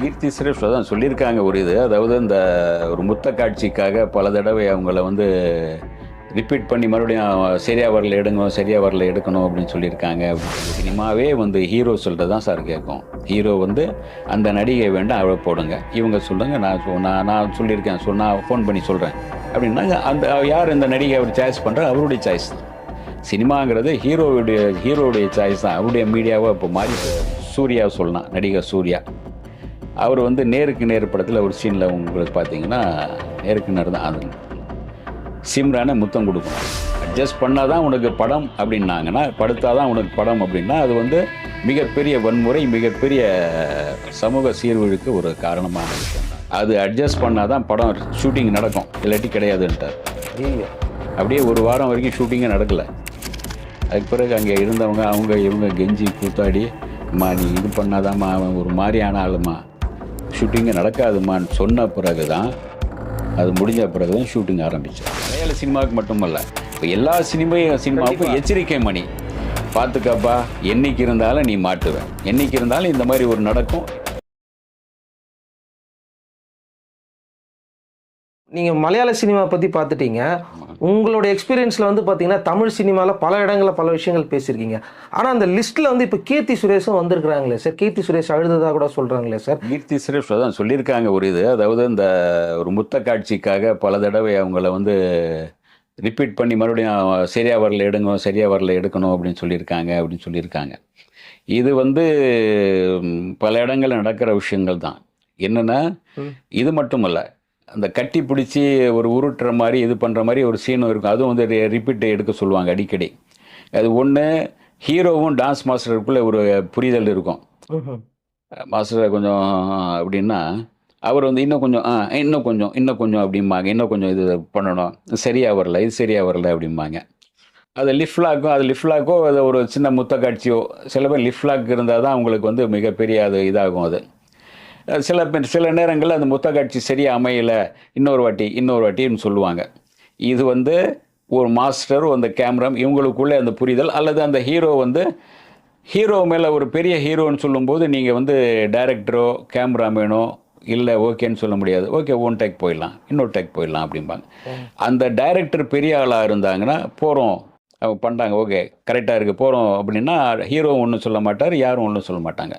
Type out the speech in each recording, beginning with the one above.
கீர்த்தி சுரேஷ் தான் சொல்லியிருக்காங்க ஒரு இது. அதாவது இந்த ஒரு முத்த காட்சிக்காக பல தடவை அவங்கள வந்து ரிப்பீட் பண்ணி மறுபடியும் சரியா வரல எடுங்க சரியா வரல எடுக்கணும் அப்படின்னு சொல்லியிருக்காங்க. அப்படின்னு சினிமாவே வந்து ஹீரோ சொல்கிறது தான் சார் கேட்கும். ஹீரோ வந்து அந்த நடிகை வேண்டாம் அவளை போடுங்க. இவங்க சொல்லுங்க நான் சொ- நான் நான் சொல்லியிருக்கேன் சொல் நான் ஃபோன் பண்ணி சொல்கிறேன் அப்படின்னா அந்த யார் இந்த நடிகை அவர் சாய்ஸ் பண்ணுறா அவருடைய சாய்ஸ் தான். சினிமாங்கிறது ஹீரோவுடைய ஹீரோவுடைய சாய்ஸ் தான். அவருடைய மீடியாவை இப்போ மாறி சூர்யா சொல்லலாம் நடிகர் சூர்யா. அவர் வந்து நேருக்கு நேர் படத்தில் ஒரு சீனில் உங்களுக்கு பார்த்தீங்கன்னா நேருக்கு நேர் தான் அது. சிம்ரானை முத்தம் கொடுக்கணும். அட்ஜஸ்ட் பண்ணால் தான் உனக்கு படம் அப்படின்னாங்கன்னா படுத்தாதான் உனக்கு படம் அப்படின்னா அது வந்து மிகப்பெரிய வன்முறை மிகப்பெரிய சமூக சீர்குழுக்கு ஒரு விஷயம் தான் அது அட்ஜஸ்ட் பண்ணால் தான் படம் ஷூட்டிங் நடக்கும். இல்லாட்டி கிடையாதுன்ட்டார். அப்படியே ஒரு வாரம் வரைக்கும் ஷூட்டிங்கே நடக்கலை. அதுக்கு பிறகு அங்கே இருந்தவங்க அவங்க இவங்க கெஞ்சி கூத்தாடி அம்மா நீ இது பண்ணாதாம்மா அவன் ஒரு மாதிரியான ஆளுமா ஷூட்டிங்கே நடக்காதுமான்னு சொன்ன பிறகு தான் அது முடிஞ்ச பிறகு தான் ஷூட்டிங் ஆரம்பிச்சோம் மலையாள சினிமாவுக்கு மட்டுமல்ல இப்போ எல்லா சினிமையும் சினிமாவுக்கும் எச்சரிக்கை மணி. பார்த்துக்கப்பா என்னைக்கு இருந்தாலும் நீ மாட்டுவேன் என்னைக்கு இருந்தாலும் இந்த மாதிரி ஒரு நடக்கும். நீங்க மலையாள சினிமா பத்தி பார்த்துட்டீங்க உங்களோட எக்ஸ்பீரியன்ஸ்ல வந்து பாத்தீங்கன்னா தமிழ் சினிமால பல இடங்கள்ல பல விஷயங்கள் பேசியிருக்கீங்க. ஆனா அந்த லிஸ்ட்ல வந்து இப்ப கீர்த்தி சுரேஷும் வந்திருக்கிறாங்களே சார். கீர்த்தி சுரேஷ் அழுததா கூட சொல்றாங்களே சார். கீர்த்தி சுரேஷ் தான் சொல்லியிருக்காங்க ஒரு இது. அதாவது இந்த ஒரு முத்த காட்சிக்காக பல தடவை அவங்கள வந்து ரிப்பீட் பண்ணி மறுபடியும் சரியா வரல எடுங்க சரியா வரல எடுக்கணும் அப்படின்னு சொல்லியிருக்காங்க அப்படின்னு சொல்லியிருக்காங்க. இது வந்து பல இடங்கள்ல நடக்கிற விஷயங்கள் தான். என்னன்னா. இது மட்டுமல்ல அந்த கட்டி பிடிச்சி ஒரு உருட்டுற மாதிரி இது பண்ணுற மாதிரி ஒரு சீனும் இருக்கும். அதுவும் வந்து ரிப்பீட் எடுக்க சொல்லுவாங்க அடிக்கடி. அது ஒன்று ஹீரோவும் டான்ஸ் மாஸ்டருக்குள்ளே ஒரு புரிதல் இருக்கும். மாஸ்டர் கொஞ்சம் அப்படின்னா அவர் வந்து இன்னும் கொஞ்சம் ஆ இன்னும் கொஞ்சம் இன்னும் கொஞ்சம் அப்படிம்பாங்க. இன்னும் கொஞ்சம் இது பண்ணணும். சரியா வரல இது சரியா வரல அப்படிம்பாங்க. அது லிஃப்லாக்கோ அது லிஃப்லாக்கோ அது ஒரு சின்ன முத்த காட்சியோ சில பேர் லிஃப்லாக் இருந்தால் தான் அவங்களுக்கு வந்து மிகப்பெரிய அது இதாகும் அது. சில பேர் சில நேரங்களில் அந்த முத்த காட்சி சரியாக அமையலை. இன்னொரு வாட்டி இன்னொரு வாட்டின்னு சொல்லுவாங்க. இது வந்து ஒரு மாஸ்டர் அந்த கேமரா இவங்களுக்குள்ளே அந்த புரிதல் அல்லது அந்த ஹீரோ வந்து ஹீரோ மேலே ஒரு பெரிய ஹீரோன்னு சொல்லும்போது நீங்கள் வந்து டைரக்டரோ கேமராமேனோ இல்லை ஓகேன்னு சொல்ல முடியாது. ஓகே ஒன் டேக் போயிடலாம் இன்னொரு டேக் போயிடலாம் அப்படிம்பாங்க. அந்த டைரக்டர் பெரிய ஆளாக இருந்தாங்கன்னா போகிறோம் அவங்க பண்ணுறாங்க ஓகே கரெக்டாக இருக்குது போகிறோம் அப்படின்னா ஹீரோ ஒன்றும் சொல்ல மாட்டார் யாரும் ஒன்றும் சொல்ல மாட்டாங்க.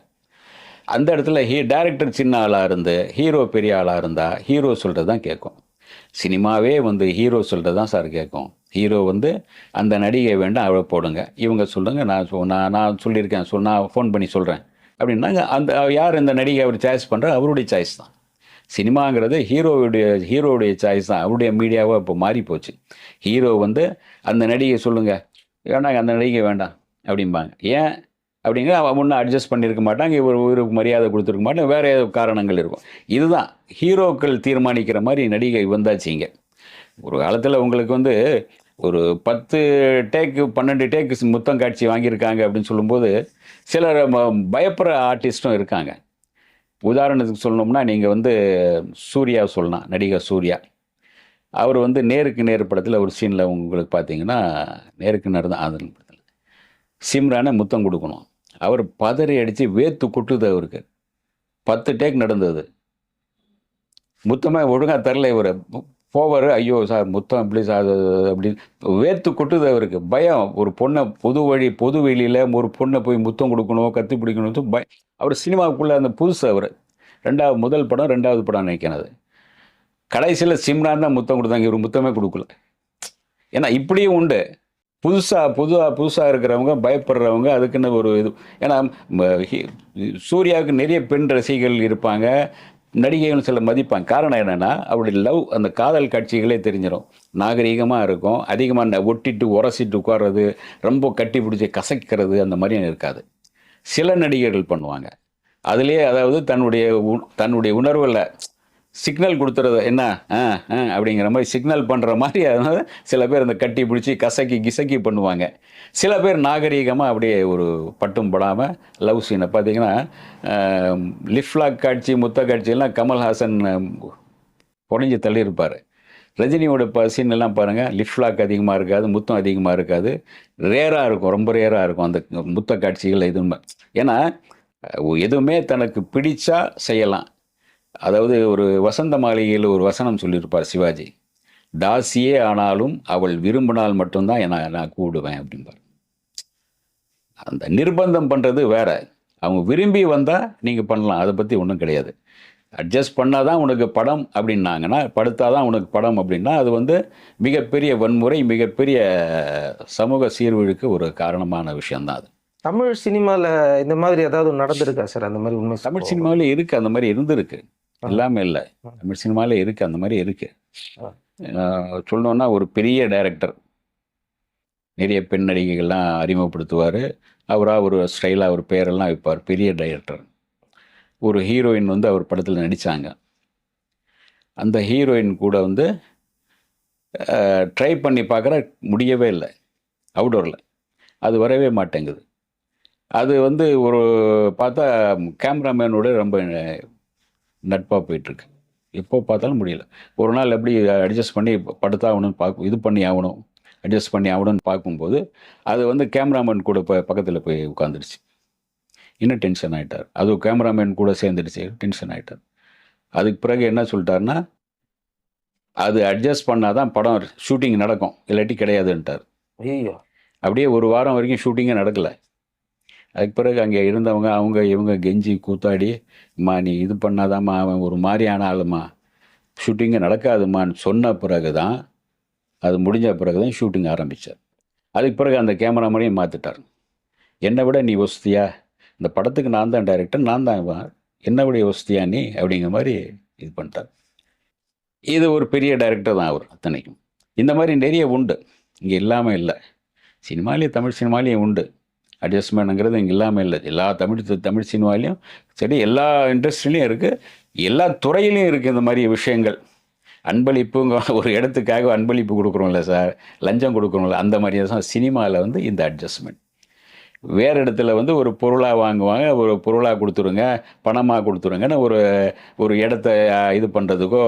அந்த இடத்துல ஹீ டேரக்டர் சின்ன ஆளாக இருந்து ஹீரோ பெரிய ஆளாக இருந்தால் ஹீரோ சொல்கிறது தான் கேட்கும் சினிமாவே வந்து ஹீரோ சொல்கிறது தான் சார் கேட்கும் ஹீரோ வந்து அந்த நடிகை வேண்டாம் அவளை போடுங்க. இவங்க சொல்லுங்க நான் சொ- நான் நான் சொல்லியிருக்கேன் சொல் நான் ஃபோன் பண்ணி சொல்கிறேன் அப்படின்னாங்க அந்த யார் இந்த நடிகை அவர் சாய்ஸ் பண்ணுறா அவருடைய சாய்ஸ் தான். சினிமாங்கிறது ஹீரோவுடைய ஹீரோவுடைய சாய்ஸ் தான். அவருடைய மீடியாவாக இப்போ மாறி போச்சு. ஹீரோ வந்து அந்த நடிகை சொல்லுங்கள் வேண்டாங்க அந்த நடிகை வேண்டாம் அப்படிம்பாங்க. ஏன்? அப்படிங்கிற அவன் ஒன்றும் அட்ஜஸ்ட் பண்ணியிருக்க மாட்டாங்க இவர் இவருக்கு மரியாதை கொடுத்துருக்க மாட்டாங்க வேறு ஏதோ காரணங்கள் இருக்கும். இதுதான் ஹீரோக்கள் தீர்மானிக்கிற மாதிரி நடிகை வந்தாச்சு இங்கே. ஒரு காலத்தில் உங்களுக்கு வந்து ஒரு பத்து டேக்கு பன்னெண்டு டேக்கு முத்தம் காட்சி வாங்கியிருக்காங்க அப்படின்னு சொல்லும்போது சிலர் பயப்படுற ஆர்டிஸ்ட்டும் இருக்காங்க. உதாரணத்துக்கு சொல்லணும்னா நீங்கள் வந்து சூர்யா சொல்லலாம் நடிகர் சூர்யா. அவர் வந்து நேருக்கு நேர் படத்தில் ஒரு சீனில் உங்களுக்கு பார்த்தீங்கன்னா நேருக்கு நேர் தான் ஆதரன் படத்தில் சிம்ரானை முத்தம் கொடுக்கணும். அவர் பதறி அடித்து வேத்து கொட்டுது அவருக்கு. பத்து டேக் நடந்தது. முத்தமாக ஒழுங்காக தரல இவர். போவார் ஐயோ சார் முத்தம் எப்படி சார் அப்படின்னு வேர்த்து கொட்டுது அவருக்கு. பயம். ஒரு பொண்ணை பொது வழி பொது வெளியில் ஒரு பொண்ணை போய் முத்தம் கொடுக்கணும் கத்தி பிடிக்கணும் பய அவர் சினிமாவுக்குள்ளே அந்த புதுசு அவர். ரெண்டாவது முதல் படம் ரெண்டாவது படம் நினைக்கிறது கடைசியில் சிம்ரான் தான் முத்தம் கொடுத்தாங்க. இவர் முத்தமே கொடுக்கல. ஏன்னா இப்படியும் உண்டு. புதுசாக புதுசாக புதுசாக இருக்கிறவங்க பயப்படுறவங்க அதுக்குன்னு ஒரு இது. ஏன்னா சூர்யாவுக்கு நிறைய பெண் ரசிகர்கள் இருப்பாங்க. நடிகைகள் சில மதிப்பாங்க. காரணம் என்னென்னா அவருடைய லவ் அந்த காதல் காட்சிகளே தெரிஞ்சிடும் நாகரீகமாக இருக்கும். அதிகமாக ஒட்டிட்டு உரசிட்டு உட்கார்றது ரொம்ப கட்டி பிடிச்சி கசக்கிறது அந்த மாதிரி இருக்காது. சில நடிகர்கள் பண்ணுவாங்க. அதுலேயே அதாவது தன்னுடைய உ- தன்னுடைய உணர்வில் சிக்னல் கொடுத்துறது என்ன? ஆ ஆ அப்படிங்கிற மாதிரி சிக்னல் பண்ணுற மாதிரி அதனால் சில பேர் அந்த கட்டி பிடிச்சி கசக்கி கிசக்கி பண்ணுவாங்க. சில பேர் நாகரீகமாக அப்படியே ஒரு பட்டும் படாமல் லவ் சீனை பார்த்தீங்கன்னா லிஃப்லாக் காட்சி முத்த காட்சியெல்லாம் கமல்ஹாசன் உடஞ்சி தள்ளியிருப்பார். ரஜினியோட ப சீன் எல்லாம் பாருங்கள் லிஃப்லாக் அதிகமாக இருக்காது முத்தம் அதிகமாக இருக்காது. ரேராக இருக்கும் ரொம்ப ரேராக இருக்கும் அந்த முத்த காட்சிகள் எதுவுமே. ஏன்னா எதுவுமே தனக்கு பிடிச்சா செய்யலாம். அதாவது ஒரு வசந்த மாளிகையில் ஒரு வசனம் சொல்லியிருப்பார் சிவாஜி தாசியே ஆனாலும் அவள் விரும்பினால் மட்டும்தான் நான் நான் கூடுவேன் அப்படிம்பார். அந்த நிர்பந்தம் பண்ணுறது வேற. அவங்க விரும்பி வந்தால் நீங்கள் பண்ணலாம் அதை பற்றி ஒன்றும் கிடையாது. அட்ஜஸ்ட் பண்ணாதான் உனக்கு படம் அப்படின்னாங்கன்னா படுத்தாதான் உனக்கு படம் அப்படின்னா அது வந்து மிகப்பெரிய வன்முறை மிகப்பெரிய சமூக சீர்குழுக்கு ஒரு காரணமான விஷயம்தான் அது. தமிழ் சினிமால இந்த மாதிரி ஏதாவது நடந்திருக்கா சார்? அந்த மாதிரி உண்மை தமிழ் சினிமாவில் இருக்குது அந்த மாதிரி இருந்திருக்கு. எல்லாமே இல்லை. தமிழ் சினிமாவில் இருக்குது அந்த மாதிரி இருக்குது சொல்லணுன்னா ஒரு பெரிய டைரக்டர் நிறைய பெண் நடிகைகள்லாம் அறிமுகப்படுத்துவார். அவராக ஒரு ஸ்டைலாக ஒரு பேரெல்லாம் வைப்பார் பெரிய டைரக்டர் ஒரு ஹீரோயின் வந்து அவர் படத்தில் நடித்தாங்க அந்த ஹீரோயின் கூட வந்து ட்ரை பண்ணி பார்க்குற முடியவே இல்லை. அவுடோரில் அது வரவே மாட்டேங்குது. அது வந்து ஒரு பார்த்தா கேமராமேனோட ரொம்ப நட்பாக போயிட்டுருக்கு. எப்போ பார்த்தாலும் முடியல. ஒரு நாள் எப்படி அட்ஜஸ்ட் பண்ணி படுத்தாகணும்னு பார்க்க இது பண்ணி ஆகணும் அட்ஜஸ்ட் பண்ணி ஆகணும்னு பார்க்கும்போது அது வந்து கேமராமேன் கூட போய் பக்கத்தில் போய் உட்காந்துருச்சு இன்னும் டென்ஷன் ஆகிட்டார் அது கேமராமேன் கூட சேர்ந்துடுச்சு. டென்ஷன் ஆகிட்டார் அதுக்கு பிறகு என்ன சொல்லிட்டாருன்னா அது அட்ஜஸ்ட் பண்ணால் தான் படம் ஷூட்டிங் நடக்கும். இல்லாட்டி கிடையாதுன்ட்டார். ஐயோ அப்படியே ஒரு வாரம் வரைக்கும் ஷூட்டிங்கே நடக்கலை. அதுக்கு பிறகு அங்கே இருந்தவங்க அவங்க இவங்க கெஞ்சி கூத்தாடி அம்மா நீ இது பண்ணாதாம்மா அவன் ஒரு மாதிரியான ஆளுமா ஷூட்டிங்கு நடக்காதுமான்னு சொன்ன பிறகு தான் அது முடிஞ்ச பிறகு தான் ஷூட்டிங் ஆரம்பித்தார் அதுக்கு பிறகு அந்த கேமராமேனையும் மாற்றிட்டார் என்னை விட நீ வசதியா? இந்த படத்துக்கு நான் தான் டைரக்டர் நான் தான் என்ன என்னை விட வசதியா நீ? அப்படிங்கிற மாதிரி இது பண்ணிட்டார். இது ஒரு பெரிய டைரக்டர் தான் அவர் அத்தனைக்கும். இந்த மாதிரி நிறைய உண்டு. இங்கே இல்லாமல் இல்லை. சினிமாலேயே தமிழ் சினிமாலேயும் உண்டு. அட்ஜஸ்ட்மெண்ட்டுங்கிறது இங்கே இல்லாமல் இல்லை. எல்லா தமிழ் தமிழ் சினிமாலையும் சரி எல்லா இண்டஸ்ட்ரிலையும் இருக்குது எல்லா துறையிலையும் இருக்குது இந்த மாதிரி விஷயங்கள். அன்பளிப்புங்க ஒரு இடத்துக்காக அன்பளிப்பு கொடுக்குறோம்ல சார் லஞ்சம் கொடுக்குறோம்ல அந்த மாதிரி தான் சினிமாவில் வந்து இந்த அட்ஜஸ்ட்மெண்ட் வேறு இடத்துல வந்து ஒரு பொருளாக வாங்குவாங்க ஒரு பொருளாக கொடுத்துருங்க பணமாக கொடுத்துருங்கன்னு ஒரு ஒரு இடத்த இது பண்ணுறதுக்கோ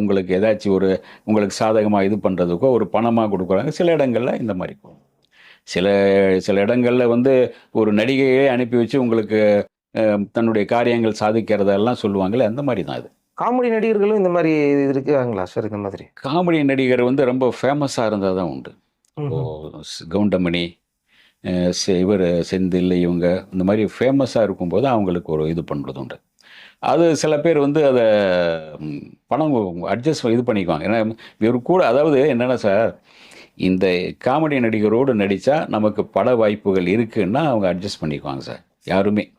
உங்களுக்கு ஏதாச்சும் ஒரு உங்களுக்கு சாதகமாக இது பண்ணுறதுக்கோ ஒரு பணமாக கொடுக்குறாங்க. சில இடங்களில் இந்த மாதிரி போகும். சில சில இடங்களில் வந்து ஒரு நடிகையே அனுப்பி வச்சு உங்களுக்கு தன்னுடைய காரியங்கள் சாதிக்கிறதெல்லாம் சொல்லுவாங்கல்ல அந்த மாதிரி தான் இது. காமெடி நடிகர்களும் இந்த மாதிரி இது இருக்காங்களா சார் இந்த மாதிரி? காமெடி நடிகர் வந்து ரொம்ப ஃபேமஸாக இருந்தால் தான் உண்டு கவுண்டமணி இவர் செந்தில் இவங்க இந்த மாதிரி ஃபேமஸாக இருக்கும்போது அவங்களுக்கு ஒரு இது பண்ணுறது உண்டு. அது சில பேர் வந்து அதை பணம் அட்ஜஸ்ட் இது பண்ணிக்குவாங்க. ஏன்னா இவர் கூட அதாவது என்னென்னா சார் இந்த காமெடி நடிகரோடு நடித்தா நமக்கு பட வாய்ப்புகள் இருக்குன்னா அவங்க அட்ஜஸ்ட் பண்ணிக்குவாங்க சார். யாருமே.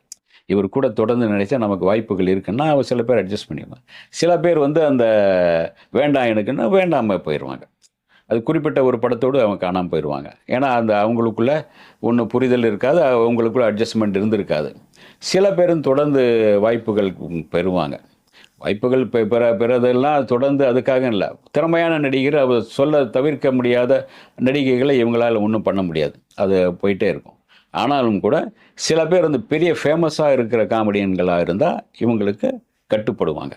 இவர் கூட தொடர்ந்து நினைச்சா நமக்கு வாய்ப்புகள் இருக்குன்னா அவர் சில பேர் அட்ஜஸ்ட் பண்ணிக்குவாங்க. சில பேர் வந்து அந்த வேண்டாம் எனக்குன்னா வேண்டாமல் போயிடுவாங்க அது குறிப்பிட்ட ஒரு படத்தோடு அவங்க காணாமல் போயிடுவாங்க ஏன்னா அந்த அவங்களுக்குள்ள ஒன்று புரிதல் இருக்காது அவங்களுக்குள்ள அட்ஜஸ்ட்மெண்ட் இருந்திருக்காது. சில பேரும் தொடர்ந்து வாய்ப்புகள் பெறுவாங்க. வாய்ப்புகள் பெ- பெற பெறதெல்லாம் தொடர்ந்து அதுக்காக இல்லை. திறமையான நடிகர் அவர் சொல்ல தவிர்க்க முடியாத நடிகைகளை இவங்களால் ஒன்றும் பண்ண முடியாது. அது போயிட்டே இருக்கும். ஆனாலும் கூட சில பேர் வந்து பெரிய ஃபேமஸாக இருக்கிற காமெடியன்களாக இருந்தால் இவங்களுக்கு கட்டுப்படுவாங்க.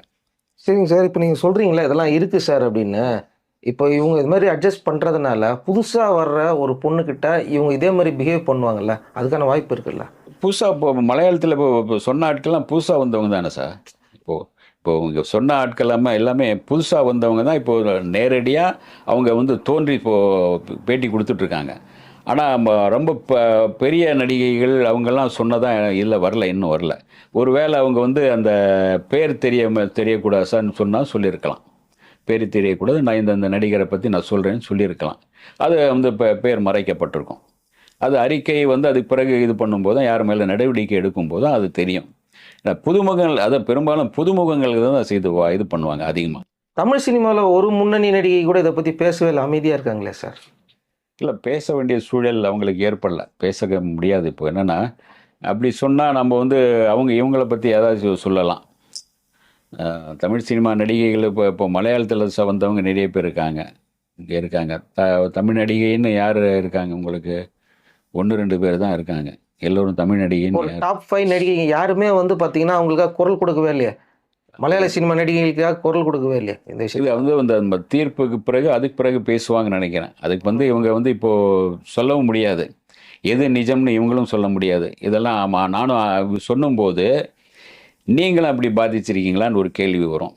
சரிங்க சார் இப்போ நீங்கள் சொல்கிறீங்களே இதெல்லாம் இருக்குது சார் அப்படின்னு. இப்போ இவங்க இது மாதிரி அட்ஜஸ்ட் பண்ணுறதுனால புதுசாக வர்ற ஒரு பொண்ணுக்கிட்ட இவங்க இதே மாதிரி பிஹேவ் பண்ணுவாங்கல்ல அதுக்கான வாய்ப்பு இருக்குல்ல? புதுசாக இப்போ மலையாளத்தில் இப்போ இப்போ சொன்ன ஆட்கள்லாம் புதுசாக வந்தவங்க தானே சார்? இப்போது இப்போ இங்கே சொன்ன ஆட்கள் எல்லாம் எல்லாமே புதுசாக வந்தவங்க தான் இப்போ நேரடியாக அவங்க வந்து தோன்றி இப்போது பேட்டி கொடுத்துட்ருக்காங்க. ஆனால் ரொம்ப ப பெரிய நடிகைகள் அவங்கெல்லாம் சொன்னதான் இல்லை வரல இன்னும் வரல. ஒருவேளை அவங்க வந்து அந்த பேர் தெரிய தெரியக்கூடாது சார்னு சொன்னால் சொல்லியிருக்கலாம். பேர் தெரியக்கூடாது நான் இந்த அந்த நடிகரை பற்றி நான் சொல்கிறேன்னு சொல்லியிருக்கலாம். அது வந்து இப்போ பேர் மறைக்கப்பட்டிருக்கும். அது அறிக்கை வந்து அதுக்கு பிறகு இது பண்ணும்போது தான் யார் மேலே நடவடிக்கை எடுக்கும்போதும் அது தெரியும். புதுமுகங்கள் அதை பெரும்பாலும் புதுமுகங்களுக்கு தான் வா- இது பண்ணுவாங்க அதிகமாக தமிழ் சினிமாவில் ஒரு முன்னணி நடிகை கூட இதை பற்றி பேசவே இல்லை. அமைதியாக இருக்காங்களே சார்? இல்லை பேச வேண்டிய சூழல் அவங்களுக்கு ஏற்படல. பேச முடியாது. இப்போ என்னென்னா அப்படி சொன்னால் நம்ம வந்து அவங்க இவங்கள பற்றி ஏதாச்சும் சொல்லலாம். தமிழ் சினிமா நடிகைகள் இப்போ இப்போ மலையாளத்தில் வந்தவங்க நிறைய பேர் இருக்காங்க. இங்கே இருக்காங்க. த தமிழ் நடிகைன்னு யார் இருக்காங்க உங்களுக்கு? ஒன்று ரெண்டு பேர் தான் இருக்காங்க. எல்லோரும் தமிழ் ஒரு யார்? டாப் ஃபைவ் நடிகைங்க யாருமே வந்து பார்த்தீங்கன்னா அவங்களுக்காக குரல் கொடுக்கவே இல்லையே. மலையாள சினிமா நடிகைகளுக்காக குரல் கொடுக்கவே இல்லையே இந்த விஷயம் வந்து அந்த தீர்ப்புக்கு பிறகு அதுக்கு பிறகு பேசுவாங்கன்னு நினைக்கிறேன். அதுக்கு வந்து இவங்க வந்து இப்போ சொல்லவும் முடியாது. எது நிஜம்னு இவங்களும் சொல்ல முடியாது. இதெல்லாம் ஆமாம் நானும் அஹ், சொல்லும்போது நீங்களும் அப்படி பாதிச்சிருக்கீங்களான்னு ஒரு கேள்வி வரும்.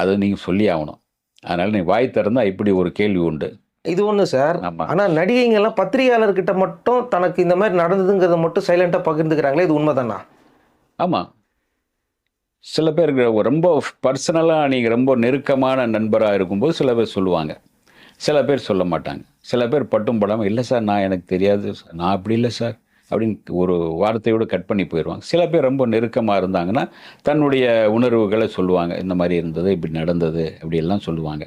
அதை நீங்கள் சொல்லி ஆகணும். அதனால் நீ வாய் திறந்தா இப்படி ஒரு கேள்வி உண்டு. இது ஒண்ணு சார். ஆமாம் ஆனா நடிகைங்க எல்லாம் பத்திரிகையாளர்கிட்ட மட்டும் தனக்கு இந்த மாதிரி நடந்ததுங்கிறத மட்டும் சைலண்டா பகிர்ந்துக்கிறாங்களே இது உண்மைதானா? ஆமாம் சில பேருக்கு ரொம்ப பர்சனலாக நீங்கள் ரொம்ப நெருக்கமான நண்பராக இருக்கும்போது சில பேர் சொல்லுவாங்க. சில பேர் சொல்ல மாட்டாங்க. சில பேர் பட்டும் படாமல் இல்லை சார் நான் எனக்கு தெரியாது நான் அப்படி இல்லை சார். அப்படின்னு ஒரு வார்த்தையோடு கட் பண்ணி போயிடுவாங்க. சில பேர் ரொம்ப நெருக்கமாக இருந்தாங்கன்னா தன்னுடைய உணர்வுகளை சொல்லுவாங்க. இந்த மாதிரி இருந்தது இப்படி நடந்தது அப்படி எல்லாம் சொல்லுவாங்க.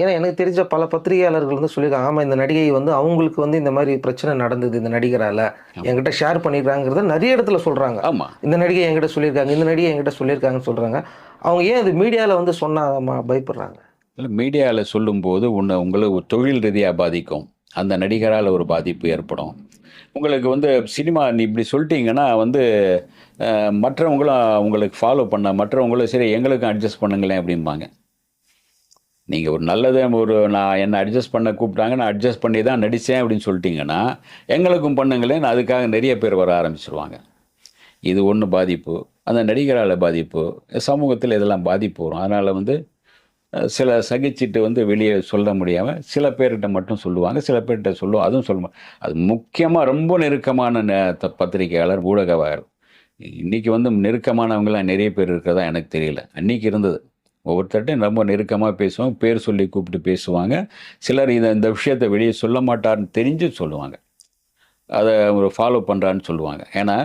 ஏன்னா எனக்கு தெரிஞ்ச பல பத்திரிகையாளர்கள் வந்து சொல்லியிருக்காங்க ஆமா இந்த நடிகை வந்து அவங்களுக்கு வந்து இந்த மாதிரி பிரச்சனை நடந்தது இந்த நடிகரால. என்கிட்ட ஷேர் பண்ணிடுறாங்கிறத நிறைய இடத்துல சொல்றாங்க. ஆமாம் இந்த நடிகை என்கிட்ட சொல்லியிருக்காங்க இந்த நடிகை என்கிட்ட சொல்லியிருக்காங்கன்னு சொல்றாங்க. அவங்க ஏன் அது மீடியாவில் வந்து சொன்னாங்கம்மா பயப்படுறாங்க? இல்லை மீடியாவில் சொல்லும்போது உன்னை உங்களுக்கு ஒரு தொழில் ரீதியாக பாதிக்கும். அந்த நடிகரால் ஒரு பாதிப்பு ஏற்படும். உங்களுக்கு வந்து சினிமா நீ இப்படி சொல்லிட்டீங்கன்னா வந்து மற்றவங்களும் உங்களுக்கு ஃபாலோ பண்ண மற்றவங்களும் சரி எங்களுக்கும் அட்ஜஸ்ட் பண்ணுங்களேன் அப்படிம்பாங்க. நீங்கள் ஒரு நல்லதை ஒரு நான் என்னை அட்ஜஸ்ட் பண்ண கூப்பிட்டாங்க நான் அட்ஜஸ்ட் பண்ணி தான் நடித்தேன் அப்படின்னு சொல்லிட்டீங்கன்னா எங்களுக்கும் பண்ணுங்களேன் அதுக்காக நிறைய பேர் வர ஆரம்பிச்சிருவாங்க. இது ஒன்று பாதிப்பு. அந்த நடிகரால் பாதிப்பு. சமூகத்தில் இதெல்லாம் பாதிப்பு வரும். அதனால் வந்து சில சகிச்சிட்டு வந்து வெளியே சொல்ல முடியாமல் சில பேர்கிட்ட மட்டும் சொல்லுவாங்க. சில பேர்கிட்ட சொல்லுவோம். அதுவும் சொல்லுவோம் அது முக்கியமாக ரொம்ப நெருக்கமான த- பத்திரிகையாளர் ஊடகவாளர் இன்றைக்கி வந்து நெருக்கமானவங்களாம் நிறைய பேர் இருக்கிறதா எனக்கு தெரியல. அன்றைக்கி இருந்தது. ஒவ்வொருத்தர்ட்டையும் ரொம்ப நெருக்கமாக பேசுவாங்க பேர் சொல்லி கூப்பிட்டு பேசுவாங்க. சிலர் இதை இந்த விஷயத்தை வெளியே சொல்ல மாட்டார்னு தெரிஞ்சு சொல்லுவாங்க. அதை ஒரு ஃபாலோ பண்ணுறான்னு சொல்லுவாங்க. ஏன்னா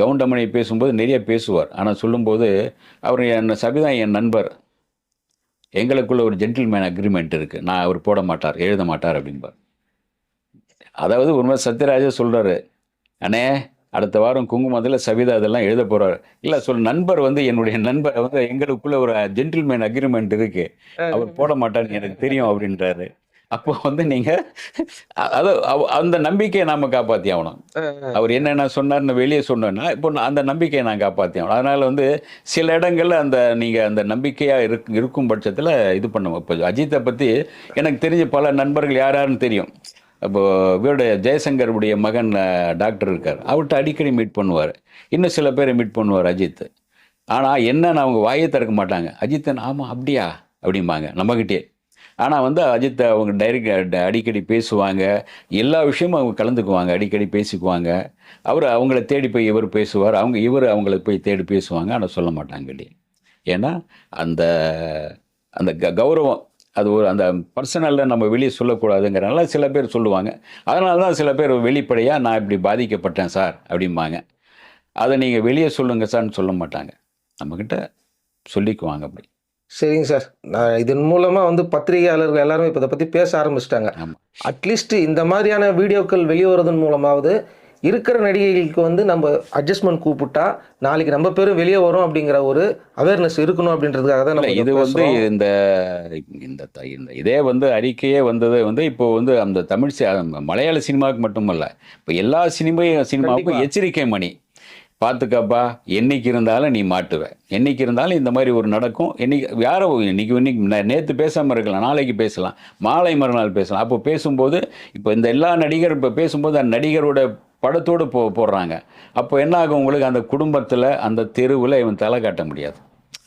கவுண்டமணி பேசும்போது நிறைய பேசுவார். ஆனால் சொல்லும்போது அவர் என் சபிதா என் நண்பர். எங்களுக்குள்ள ஒரு ஜென்டில்மேன் அக்ரிமெண்ட் இருக்குது நான் அவர் போட மாட்டார் எழுத மாட்டார் அப்படின்பார். அதாவது உண்மை சத்யராஜா சொல்கிறாரு அண்ணே அடுத்த வாரம் குங்குமத்தில் சபிதா இதெல்லாம் எழுத போகிறார் இல்லை சொல் நண்பர் வந்து என்னுடைய நண்பர் வந்து எங்களுக்குள்ள ஒரு ஜென்டில்மேன் அக்ரிமெண்ட் இருக்கு. அவர் போட மாட்டார்னு எனக்கு தெரியும் அப்படின்றாரு. அப்போ வந்து அது அவ- அந்த நம்பிக்கையை நாம காப்பாற்றி ஆகணும். அவர் என்னென்ன சொன்னார்னு வெளியே சொன்னோன்னா இப்போ அந்த நம்பிக்கையை நான் காப்பாற்றி ஆகணும். அதனால் வந்து சில இடங்கள்ல அந்த நீங்கள் அந்த நம்பிக்கையாக இருக் இருக்கும் பட்சத்தில் இது பண்ணுவோம் இப்போ அஜித்தை பற்றி எனக்கு தெரிஞ்ச பல நண்பர்கள் யார் யாருன்னு தெரியும். இவருடைய ஜெயசங்கருடைய மகன் டாக்டர் இருக்கார். அவர்கிட்ட அடிக்கடி மீட் பண்ணுவார். இன்னும் சில பேரை மீட் பண்ணுவார் அஜித். ஆனால் என்னன்னு அவங்க வாயை திறக்க மாட்டாங்க. அஜித்தன் ஆமாம் அப்படியா? அப்படிம்பாங்க நம்மகிட்டே ஆனால் வந்து அஜித் அவங்க டைரக்ட் அடிக்கடி பேசுவாங்க. எல்லா விஷயமும் அவங்க கலந்துக்குவாங்க. அடிக்கடி பேசிக்குவாங்க. அவர் அவங்கள தேடி போய் இவர் பேசுவார். அவங்க இவர் அவங்கள போய் தேடி பேசுவாங்க. ஆனால் சொல்ல மாட்டாங்க ஏன்னா அந்த அந்த க கௌரவம் அது ஒரு அந்த பர்சனலில் நம்ம வெளியே சொல்லக்கூடாதுங்கிறனால சில பேர் சொல்லுவாங்க. அதனால தான் சில பேர் வெளிப்படையாக நான் இப்படி பாதிக்கப்பட்டேன் சார் அப்படிம்பாங்க. அதை நீங்கள் வெளியே சொல்லுங்க சார்னு சொல்ல மாட்டாங்க. நம்மக்கிட்ட சொல்லிக்குவாங்க அப்படி. சரிங்க சார். நான் இதன் மூலமா வந்து பத்திரிகையாளர்கள் எல்லாரும் இப்போ இதை பத்தி பேச ஆரம்பிச்சிட்டாங்க. அட்லீஸ்ட் இந்த மாதிரியான வீடியோக்கள் வெளியே வரதன் மூலமாவது இருக்கிற நடிகைகளுக்கு வந்து நம்ம அட்ஜஸ்ட்மெண்ட் கூப்பிட்டா நாளைக்கு நம்ம பேரும் வெளியே வரும் அப்படிங்கிற ஒரு அவேர்னஸ் இருக்கணும் அப்படின்றதுக்காக தான் நம்ம இது வந்து. இந்த இந்த இதே வந்து அறிக்கையே வந்தது வந்து இப்போ வந்து அந்த தமிழ் சி- மலையாள சினிமாவுக்கு மட்டுமல்ல இப்போ எல்லா சினிமையும் சினிமாவுக்கும். எச்சரிக்கை மணி. பார்த்துக்கப்பா என்னைக்கு இருந்தாலும் நீ மாட்டுவ. என்னைக்கு இருந்தாலும் இந்த மாதிரி ஒரு நடக்கும். என்னைக்கு யாரோ இன்னைக்கு இன்னைக்கு நேற்று பேசாமல் இருக்கலாம் நாளைக்கு பேசலாம். மாலை மறுநாள் பேசலாம். அப்போ பேசும்போது இப்போ இந்த எல்லா நடிகர் இப்போ பேசும்போது அந்த நடிகரோட படத்தோடு போ போடுறாங்க. அப்போ என்ன ஆகும் உங்களுக்கு அந்த குடும்பத்தில் அந்த தெருவில் இவன் தலை காட்ட முடியாது.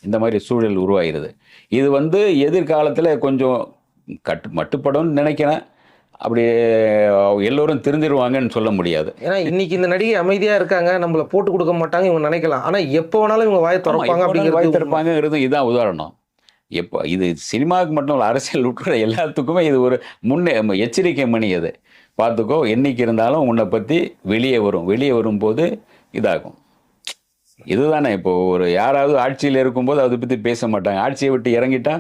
இந்த மாதிரி சூழல் உருவாகிறது இது வந்து எதிர்காலத்தில் கொஞ்சம் கட்டு மட்டுப்படும்னு நினைக்கிறேன். அப்படி எல்லோரும் திருந்திருவாங்கன்னு சொல்ல முடியாது. ஏன்னா இன்னைக்கு இந்த நடிகை அமைதியா இருக்காங்க நம்மள போட்டு கொடுக்க மாட்டாங்க இவங்க நினைக்கலாம். ஆனா எப்போ வேணாலும் இவங்க வாயை திறப்பாங்க வாய் அப்படிங்கிறது திறப்பாங்கிறது இதுதான் உதாரணம். எப்போ இது சினிமாவுக்கு மட்டும் இல்லை அரசியல் உட்பட எல்லாத்துக்குமே இது ஒரு முன்னே எச்சரிக்கை மணி அது. பார்த்துக்கோ என்னைக்கு இருந்தாலும் உன்னை பற்றி வெளியே வரும். வெளியே வரும்போது இதாகும். இதுதானே இப்போ ஒரு யாராவது ஆட்சியில் இருக்கும்போது அதை பற்றி பேச மாட்டாங்க. ஆட்சியை விட்டு இறங்கிட்டா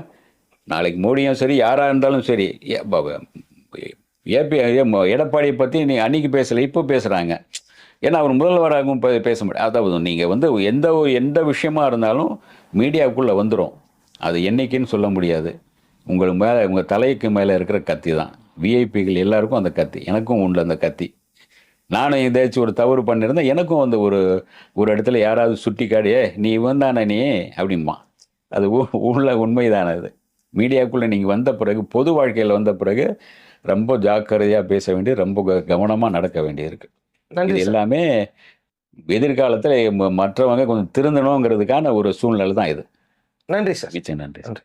நாளைக்கு மோடியும் சரி யாராக இருந்தாலும் சரி ஏபி எடப்பாடியை பற்றி நீ அன்னைக்கு பேசலை இப்போ பேசுகிறாங்க ஏன்னா அவர் முதல்வராகவும் பேச முடியாது அதாவது நீங்கள் வந்து எந்த ஒரு- எந்த விஷயமா இருந்தாலும் மீடியாவுக்குள்ளே வந்துடும் அது என்னைக்குன்னு சொல்ல முடியாது. உங்களுக்கு மேலே உங்கள் தலைக்கு மேலே இருக்கிற கத்தி தான். விஐபிகள் எல்லாருக்கும் அந்த கத்தி. எனக்கும் உண்டு அந்த கத்தி. நானும் ஏதாச்சும் ஒரு தவறு பண்ணியிருந்தேன் எனக்கும் அந்த ஒரு ஒரு இடத்துல யாராவது சுட்டி காடியே நீ இவன் தானே நீ? அப்படிம்பா அது உள்ள உண்மைதானே அது. மீடியாவுக்குள்ளே நீங்கள் வந்த பிறகு பொது வாழ்க்கையில் வந்த பிறகு ரொம்ப ஜாக்கிரதையாக பேச வேண்டிய ரொம்ப க- கவனமா நடக்க வேண்டியிருக்கு. இது எல்லாமே எதிர்காலத்தில் மற்றவங்க கொஞ்சம் திருந்தணுங்கிறதுக்கான ஒரு சூழ்நிலை தான் இது. நன்றி சார். நன்றி நன்றி.